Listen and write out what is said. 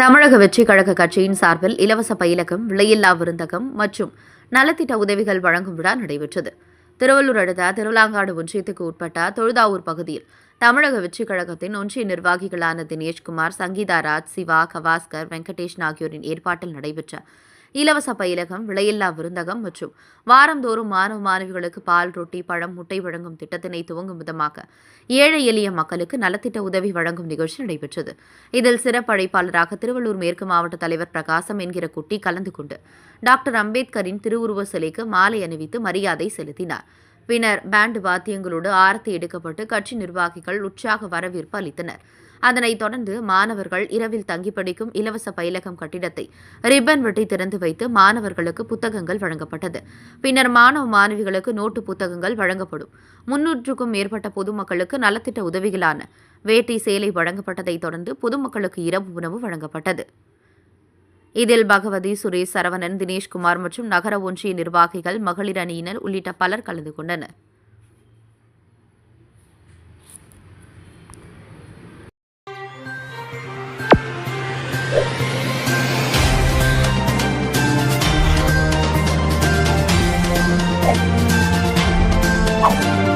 தமிழக வெற்றி கழக கட்சியின் சார்பில் இலவச பயிலகம் விலையில்லா விருந்தகம் மற்றும் நலத்திட்ட உதவிகள் வழங்கும் விழா நடைபெற்றது. திருவள்ளூர் அடுத்த திருவிழாங்காடு ஒன்றியத்துக்கு உட்பட்ட தொழுதாவூர் பகுதியில் தமிழக வெற்றி கழகத்தின் ஒன்றிய நிர்வாகிகளான தினேஷ்குமார் சங்கீதா ராஜ் சிவா கவாஸ்கர் வெங்கடேஷன் ஆகியோரின் ஏற்பாட்டில் நடைபெற்ற இலவச பயிலகம் விலையில்லா விருந்தகம் மற்றும் வாரந்தோறும் மாணவ மாணவிகளுக்கு பால் ரொட்டி பழம் முட்டை வழங்கும் திட்டத்தினை துவங்கும் விதமாக ஏழை எளிய மக்களுக்கு நலத்திட்ட உதவி வழங்கும் நிகழ்ச்சி நடைபெற்றது. இதில் சிறப்பு அழைப்பாளராக திருவள்ளூர் மேற்கு மாவட்ட தலைவர் பிரகாசம் என்கிற குட்டி கலந்து கொண்டு டாக்டர் அம்பேத்கரின் திருவுருவ சிலைக்கு மாலை அணிவித்து மரியாதை செலுத்தினார். பின்னர் பேண்ட் வாத்தியங்களோடு ஆரத்தி எடுக்கப்பட்டு கட்சி நிர்வாகிகள் உற்சாக வரவேற்பு அளித்தனர். அதனைத் தொடர்ந்து மாணவர்கள் இரவில் தங்கி படிக்கும் இலவச பயிலகம் கட்டிடத்தை ரிப்பன் வெட்டி திறந்து வைத்து மாணவர்களுக்கு புத்தகங்கள் வழங்கப்பட்டது. பின்னர் மாணவ மாணவிகளுக்கு நோட்டு புத்தகங்கள் வழங்கப்படும். முன்னூற்றுக்கும் மேற்பட்ட பொதுமக்களுக்கு நலத்திட்ட உதவிகளான வேட்டி சேலை வழங்கப்பட்டதைத் தொடர்ந்து பொதுமக்களுக்கு இரவு உணவு வழங்கப்பட்டது. இதில் பகவதி சுரேஷ் சரவணன் தினேஷ்குமார் மற்றும் நகர ஒன்றிய நிர்வாகிகள் மகளிர் அணியினர் உள்ளிட்ட பலர் கலந்து கொண்டனர். Oh.